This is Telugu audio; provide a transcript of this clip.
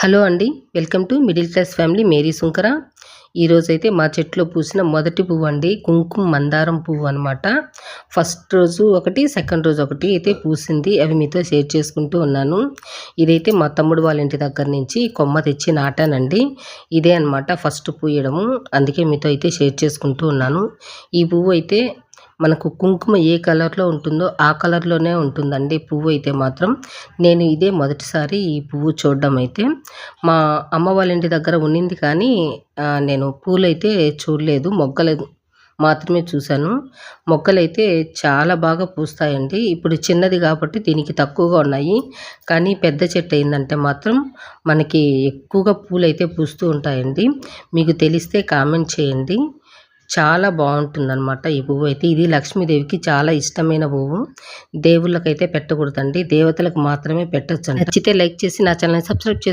హలో అండి welcome to middle class family Mary Sunkara. ఈరోజైతే మా చెట్లో పూసిన మొదటి పువ్వు అండి కుంకుమ మందారం పువ్వు అనమాట ఫస్ట్ రోజు ఒకటి సెకండ్ రోజు ఒకటి అయితే పూసింది అవి మీతో షేర్ చేసుకుంటూ ఉన్నాను. ఇదైతే మా తమ్ముడు వాళ్ళ ఇంటి దగ్గర నుంచి కొమ్మ తెచ్చి నాటానండి. ఇదే అనమాట ఫస్ట్ పూయడము అందుకే మీతో అయితే షేర్ చేసుకుంటూ ఉన్నాను. ఈ పువ్వు అయితే మనకు కుంకుమ ఏ కలర్లో ఉంటుందో ఆ కలర్లోనే ఉంటుందండి పువ్వు అయితే మాత్రం. నేను ఇదే మొదటిసారి ఈ పువ్వు చూడడం అయితే. మా అమ్మ వాళ్ళ ఇంటి దగ్గర ఉన్నింది కానీ నేను పూలైతే చూడలేదు మొగ్గలు మాత్రమే చూశాను. మొక్కలైతే చాలా బాగా పూస్తాయండి. ఇప్పుడు చిన్నది కాబట్టి దీనికి తక్కువగా ఉన్నాయి. కానీ పెద్ద చెట్టు అయిందంటే మాత్రం మనకి ఎక్కువగా పూలు అయితే పూస్తూ ఉంటాయండి. మీకు తెలిస్తే కామెంట్ చేయండి. చాలా బాగుంటుందన్నమాట ఈ పువ్వు అయితే. ఇది లక్ష్మీదేవికి చాలా ఇష్టమైన పువ్వు. దేవుళ్ళకైతే పెట్టకూడదండి. దేవతలకు మాత్రమే పెట్టచ్చు నచ్చితే లైక్ చేసి నా ఛానల్ సబ్స్క్రైబ్ చేసి